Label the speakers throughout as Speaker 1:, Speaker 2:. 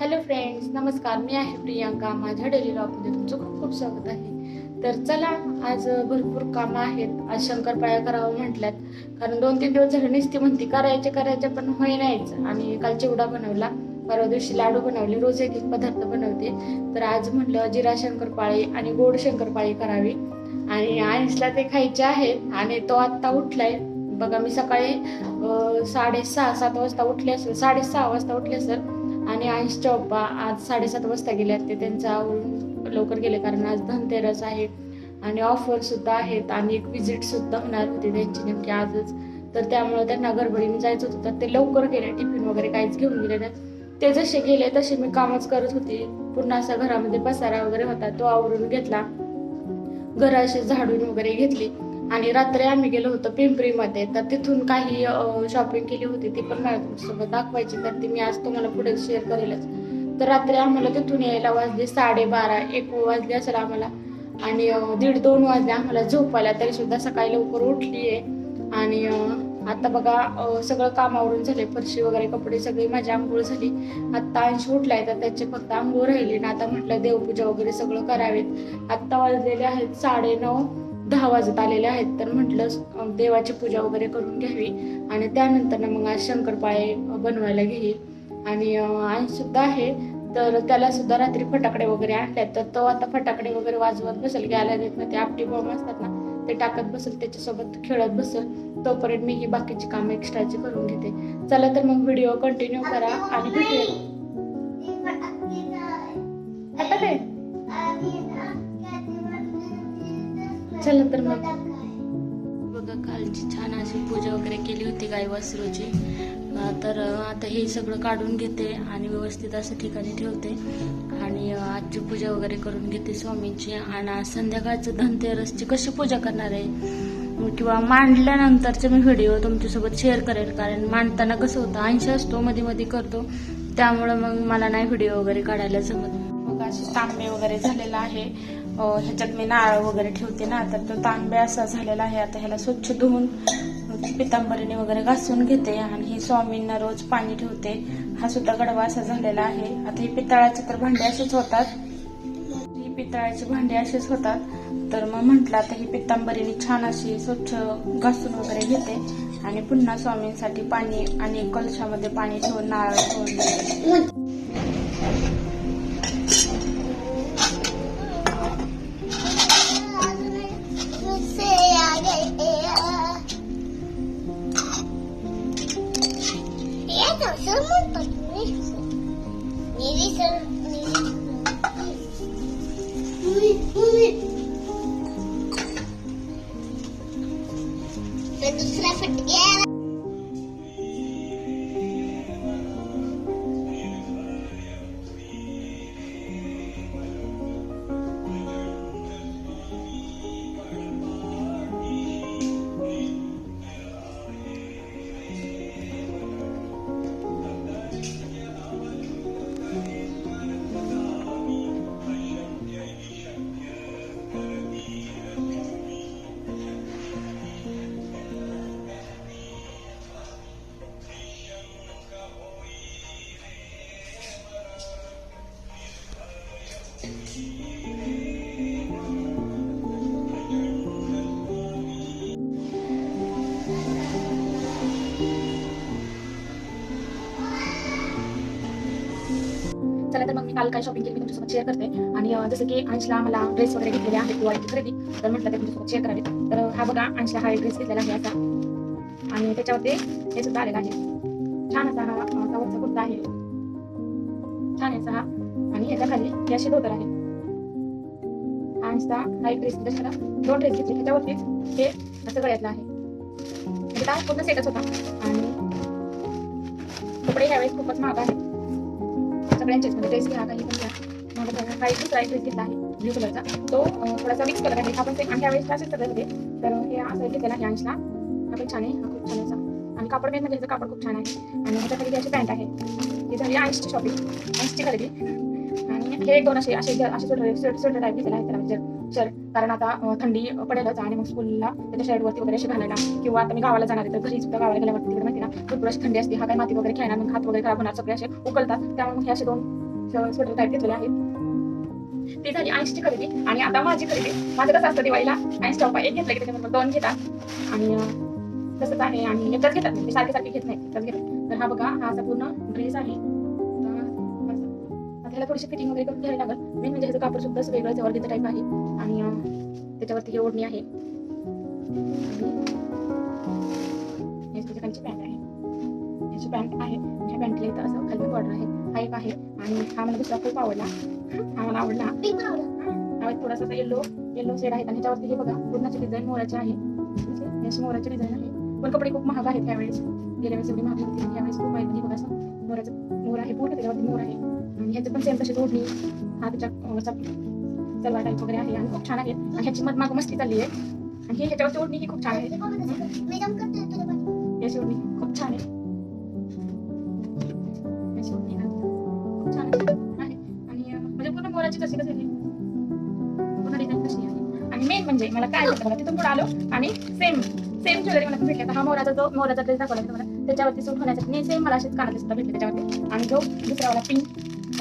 Speaker 1: Hello friends नमस्कार. मी आहे प्रियांका. माझ्या डेली लॉकमध्ये तुमचं खूप खूप स्वागत आहे. तर चला आज भरपूर कामं आहेत. आज शंकरपाळ्या करावं म्हटल्यात. कारण दोन तीन दिवस झाले नसते म्हणती करायचे करायचे पण होई नाहीच आणि काल चिवडा बनवला. परवा दिवशी लाडू बनवले रोज एक एक पदार्थ बनवते. तर आज म्हटलं जिरा शंकरपाळी आणि गोड शंकरपाळी करावी. आणि आईसला ते खायचे आहेत आणि तो आत्ता उठलाय. बघा मी सकाळी साडेसहा सात वाजता उठले असेल साडेसहा वाजता उठले असेल. आणि आईसच्या पप्पा आज साडेसात वाजता गेले आहेत. ते त्यांचं आवरून लवकर गेले कारण आज धनतेरस आहे आणि ऑफर सुद्धा आहेत आणि एक विजिट सुद्धा होणार होती त्यांची नेमकी आजच. तर त्यामुळे त्यांना गडबडीने जायचं होतं. तर ते लवकर गेले टिफिन वगैरे काहीच घेऊन गेले नाहीत. ते जसे गेले तसे मी कामच करत होती. पूर्ण असा घरामध्ये पसारा वगैरे होता. तो आवरून घेतला. घर असे झाडून वगैरे घेतली. आणि रात्री आम्ही गेलो होतो पिंपरीमध्ये. तर तिथून काही शॉपिंग केली होती ती पण मला तुमच्यासोबत दाखवायची. तर ती मी आज तुम्हाला पुढे शेअर करेलच. तर रात्री आम्हाला तिथून यायला वाजले साडेबारा एक वाजले असेल आम्हाला. आणि दीड दोन वाजले आम्हाला झोपायला. तरी सुद्धा सकाळी लवकर उठली आहे आणि आता बघा सगळं कामावरून झाले. फरशी वगैरे कपडे सगळी माझी आंघोळ झाली. आत्ता अंश उठलाय तर त्याचे फक्त आंघोळ राहिली. ना आता म्हटलं देवपूजा वगैरे सगळं करावेत. आत्ता वाजलेले आहेत साडे नऊ दहा वाजत आलेले आहेत. तर म्हटलं देवाची पूजा वगैरे करून घ्यावी आणि त्यानंतर ना मग आज शंकरपाळे बनवायला घेईल आणि अंश सुद्धा आहे. तर त्याला सुद्धा रात्री फटाकडे वगैरे आणल्यात तर तो आता फटाकडे वगैरे वाजवत बसेल घ्यायला देत ना ते आपटी बॉम्ब असतात ना ते टाकत बसेल त्याच्यासोबत खेळत बसेल. तोपर्यंत मी ही बाकीची कामं एक्स्ट्राची करून घेते. चला तर मग व्हिडिओ कंटिन्यू करा आणि भेटूया. चला तर मग. बघा कालची छान अशी पूजा वगैरे केली होती गाई वासरूची. तर आता हे सगळं काढून घेते आणि व्यवस्थित असं ठिकाणी ठेवते. आणि आजची पूजा वगैरे करून घेते स्वामींची. आणि संध्याकाळचं धनतेरसची कशी पूजा करणार आहे? किंवा मांडल्यानंतरचे मी व्हिडिओ तुमच्यासोबत शेअर करेल. कारण मांडताना कसं होतं ऐंशी असतो मध्ये मध्ये करतो. त्यामुळं मग मला नाही व्हिडिओ वगैरे काढायला जमत. मग असे तांबे वगैरे झालेला आहे. ह्याच्यात मी नारळ वगैरे ठेवते ना तर तो तांबे असा झालेला आहे. आता ह्याला स्वच्छ धुवून पितांबरीने वगैरे घासून घेते आणि ही स्वामींना रोज पाणी ठेवते. हा सुद्धा गडवा असा झालेला आहे. आता ही पितळाचे तर भांडे असेच होतात. ही पितळाची भांडी असेच होतात. तर मग म्हटलं आता ही पितांबरीने छान अशी स्वच्छ घासून वगैरे घेते आणि पुन्हा स्वामींसाठी पाणी आणि कलशामध्ये पाणी ठेवून नारळ ठेवून तर मग मी काल काय शॉपिंग केली मी तुमच्यासोबत शेअर करते. आणि जसं की अंशला मला ड्रेस वगैरे घेतलेले आहेत दिवाळीची खरेदी तर म्हटलं ते तुमच्यासोबत शेअर करावे. तर हा बघा अंशला हा ड्रेस घेतलेला आहे असा. आणि त्याच्यावरती हे सुद्धा आलेला आहे. छान असा हा कवरचा कुर्ता आहे. छान आहे सहा हा. आणि ह्याच्या खाली हे असे धोतर आहे हा अंशचा हा एक ड्रेस त्याला दोन ड्रेस घेतले. त्याच्यावरतीच हे असं गळ्यातलं आहे. म्हणजे काय पूर्ण सेटच होता. आणि कपडे ह्यावेळेस खूपच महाग आहेत. सगळ्यांचेच म्हणजे ड्रेस घ्या काही पण घ्या मग दुसरा एक ड्रेस घेतला आहे ब्ल्यू कलरचा तो थोडासा मिक्स कलर आहे. हा पण सेम आणि त्यावेळेस असेच सगळे होते तर हे असं घेतलेला आहे हा पण छान आहे. हा खूप छान असा. आणि कापड मेन म्हणजे ह्याचं कापड खूप छान आहे. आणि ह्याच्या खाली अशी पॅन्ट आहे. ही झाली आईसची शॉपिंग आईसची खरेदी. आणि हे एक दोन असे असे असे स्वेटर स्वेटर टाईप घेतला आहे त्याला म्हणजे शर्ट कारण आता थंडी पडेलच आणि मग स्कूलला त्याच्या शर्टवरती वगैरे अशी घालायला. किंवा आता मी गावाला जाणार आहे तर घरी सुद्धा गावाला गेल्यावरती तिकडे माहिती ना भरपूर अशी थंडी असते हा काय माती वगैरे खेळणार मग हात वगैरे खराब होणार सगळे असे उकलतात त्यामुळे मग हे असे दोन स्वेटर टाईप घेतलेले आहेत. ती झाली आईसची खरेदी आणि आता माझी खरेदी. माझं कसं असतं दिवाळीला आईस टॉपा एक घेतलं की त्याच्यानंतर दोन घेतात. आणि तसंच आहे आणि एकच घेतात. म्हणजे सारखे सारखे घेत नाही एकच घेतात. तर हा बघा हा असा पूर्ण ड्रेस आहे. ह्याला थोडीशी फिटिंग वगैरे करून घ्यावी लागेल. मेन म्हणजे ह्याचं कापड सुद्धा वेगळं जवळगीचं टाईप आहे. आणि त्याच्यावरती ही ओढणी आहे. हे पॅन्ट आहे. याची पॅन्ट आहे. ह्या पॅन्टला इथं असं खाली बॉर्डर आहे. हा एक आहे. आणि हा मला दुसरा खूप आवडला. हा मला आवडला. हा थोडासा येलो येलो शेड आहे. आणि ह्याच्यावरती हे बघा पूर्णाची डिझाईन मोराची आहे. मोराची डिझाईन आहे. पण कपडे खूप महाग आहेत त्यावेळेस गेल्या वेळेस एवढी महाग नव्हती. आणि यावेळेस खूप आहे बघा असं मोराचं मोर आहे. पूर्ण त्याच्यावरती मोर आहे. ह्याचं पण सेम तशी ओढणी हा त्याच्या सलवार टाईप वगैरे आहे आणि खूप छान आहे. आणि ह्याची मध माग मस्ती चालली आहे. आणि ही ह्याच्यावरची ओढणी ही खूप छान आहे. याची ओढणी खूप छान आहे. म्हणजे कशी कशी आणि मेन म्हणजे मला काय मला तिथून पुढे आलो आणि सेम सेम ज्वेलरी मला भेटली. आता हा मोराचा जो मोराचा ड्रेस दाखवला तुम्हाला त्याच्यावरती सूट होण्यासाठी सेम मला असेच कानातले सुद्धा भेटले त्याच्यावरती. आणि जो दुसरावाला पिंक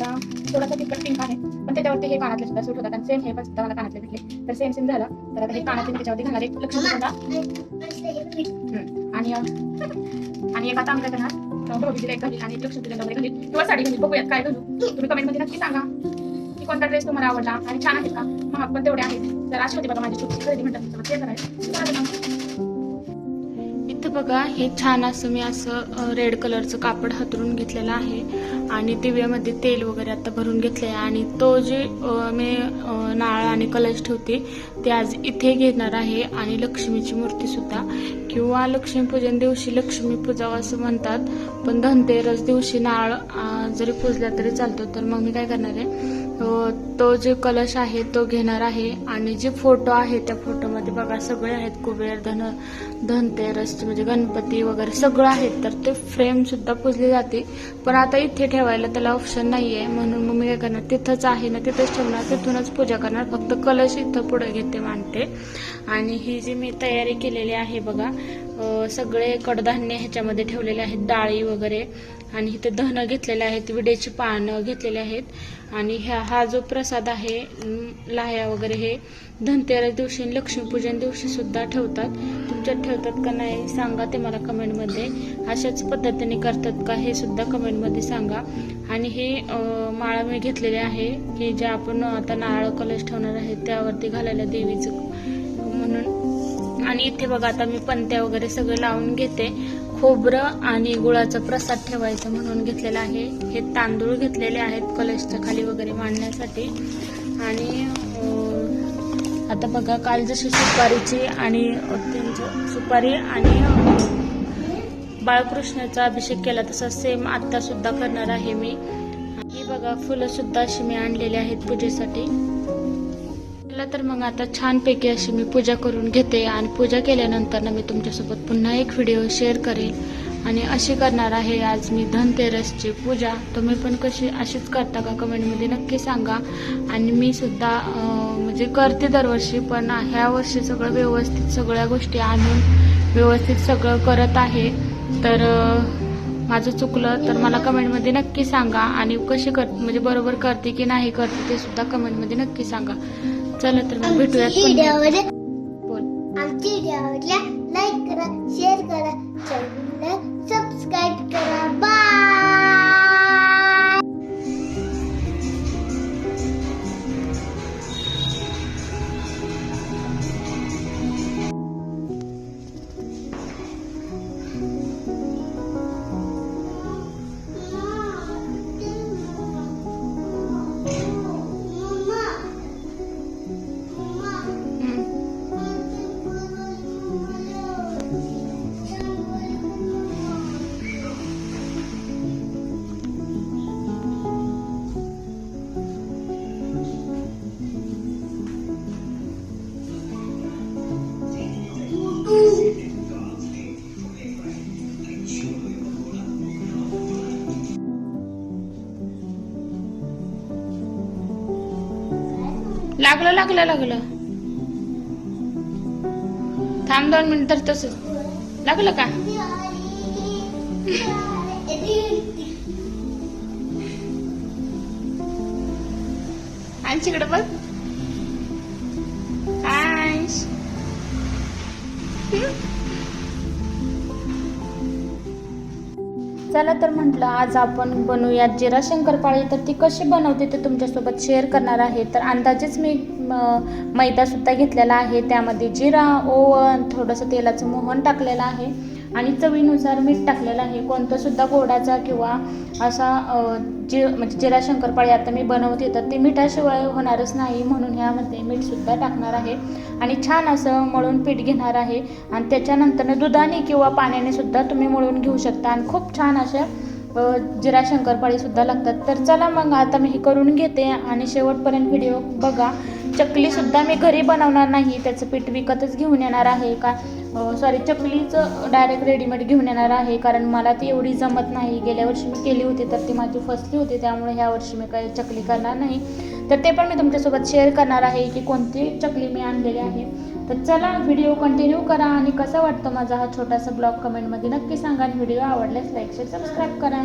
Speaker 1: आता थोडासा तिखट पिंक आहे. पण त्याच्यावरती हे कानातले सुद्धा सूट होतात. आणि सेम हे पण सुद्धा मला कानातले भेटले. तर सेम सेम झालं. तर आता हे कानातले त्याच्यावरती घालणार एक लक्ष सुद्धा
Speaker 2: आणि- आणि
Speaker 1: एक आता आमच्या घरात एक आणि वगैरे किंवा साडी बघूयात काय घालू. तुम्ही कमेंट नक्की सांगा. की कोणता ड्रेस तुम्हाला आवडला आणि छान आहेत का? महाग पण तेवढे आहेत. तर अशी होती बघा माझी खरेदी म्हणतात ते करायचं इथं बघा हे छान असं मी असं रेड कलरचं कापड हातरून घेतलेलं आहे. आणि दिव्यामध्ये तेल वगैरे आता भरून घेतलं आहे आणि तो जे मी नाळ आणि कलश ठेवते ते आज इथे घेणार आहे आणि लक्ष्मीची मूर्ती सुद्धा. किंवा लक्ष्मीपूजन दिवशी लक्ष्मी पूजा असं म्हणतात पण धनतेरस दिवशी नाळ जरी पूजला तरी चालतो. तर मग मी काय करणार आहे? तो जे कलश आहे तो घेणार आहे. आणि जे फोटो आहे त्या फोटो फोटोमध्ये बघा सगळे आहेत कुबेर धन धनतेरस म्हणजे गणपती वगैरे सगळं आहेत. तर ते फ्रेम सुद्धा पुजली जाते. पण आता इथे ठेवायला त्याला ऑप्शन नाही आहे म्हणून मग मी काय करणार? तिथंच आहे ना तिथंच ठेवणार. तिथूनच पूजा करणार. फक्त कलश इथं पुढे घेते मांडते. आणि ही जी मी तयारी केलेली आहे बघा सगळे कडधान्य ह्याच्यामध्ये ठेवलेले आहेत डाळी वगैरे. आणि इथे धनं घेतलेले आहेत विडेची पानं घेतलेले आहेत. आणि ह्या हा जो प्रसाद आहे लाह्या वगैरे हे धनतेरस दिवशी लक्ष्मीपूजन दिवशी सुद्धा ठेवतात. तुमच्यात ठेवतात का नाही सांगा ते मला कमेंटमध्ये. अशाच पद्धतीने करतात का हे सुद्धा कमेंटमध्ये सांगा. आणि हे माळा मी घेतलेले आहे की जे आपण आता नारळ कलश ठेवणार आहे त्यावरती घालायला देवीचं. म्हणून आणि इथे बघा आता मी पंत्या वगैरे सगळं लावून घेते. खोबरं आणि गुळाचा प्रसाद ठेवायचा म्हणून घेतलेला आहे. हे तांदूळ घेतलेले आहेत कलशच्या खाली वगैरे मांडण्यासाठी. आणि आता बघा काल जशी सुपारीची आणि त्यांचं सुपारी आणि बाळकृष्णाचा अभिषेक केला तसा सेम आत्तासुद्धा सुद्धा करणार आहे मी. ही बघा फुलं सुद्धा अशी मी आणलेली आहेत पूजेसाठी. चला तर मग आता छानपैकी अशी मी पूजा करून घेते आणि पूजा केल्यानंतर ना मी तुमच्यासोबत पुन्हा एक व्हिडिओ शेअर करेल आणि अशी करणार आहे आज मी धनतेरसची पूजा. तुम्ही पण कशी अशीच करता का कमेंटमध्ये नक्की सांगा. आणि मी सुद्धा म्हणजे करते दरवर्षी पण ह्या वर्षी सगळं व्यवस्थित सगळ्या गोष्टी आणून व्यवस्थित सगळं करत आहे. तर माझं चुकलं तर मला कमेंटमध्ये नक्की सांगा. आणि कशी कर म्हणजे बरोबर करते की नाही करते ते सुद्धा कमेंटमध्ये नक्की सांगा. चला तर मग भेटूयात
Speaker 2: आमची
Speaker 1: लागलं लागलं लागलं. थांब दोन मिनिट तर तस लागलं का? आंशीकडे बघ. आय चला तर म्हटलं आज आपण बनवूयात जिरा शंकरपाळी तर ती कशी बनवते ते तुमच्यासोबत शेअर करणार आहे. तर अंदाजेच मी म- मैदासुद्धा घेतलेला आहे. त्यामध्ये जिरा ओवन थोडंसं तेलाचं मोहन टाकलेलं आहे. आणि चवीनुसार मीठ टाकलेलं आहे. कोणतासुद्धा गोडाचा किंवा असा जे जि म्हणजे जिरा शंकरपाळी आता मी बनवते तर ते मिठाशिवाय होणारच नाही म्हणून ह्यामध्ये मीठसुद्धा टाकणार आहे. आणि छान असं मळून पीठ घेणार आहे. आणि त्याच्यानंतर दुधाने किंवा पाण्याने सुद्धा तुम्ही मळून घेऊ शकता. आणि खूप छान अशा जिरा शंकरपाळीसुद्धा लागतात. तर चला मग आता मी हे करून घेते. आणि शेवटपर्यंत व्हिडिओ बघा. चकलीसुद्धा मी घरी बनवणार नाही. त्याचं पीठ विकतच घेऊन येणार आहे का? सॉरी चकलीचं डायरेक्ट रेडीमेड घेऊन येणार आहे कारण मला ती एवढी जमत नाही. गेल्या वर्षी मी केली होती तर ती माझी फसली होती त्यामुळे ह्या वर्षी मी काही चकली करणार नाही. तर ते पण मी तुमच्यासोबत शेअर करणार आहे की कोणती चकली मी आणलेली आहे. तर चला व्हिडिओ कंटिन्यू करा आणि कसा वाटतो माझा हा छोटासा ब्लॉग कमेंटमध्ये नक्की सांगा आणि व्हिडिओ आवडल्यास लाईक शेअर सबस्क्राईब करा.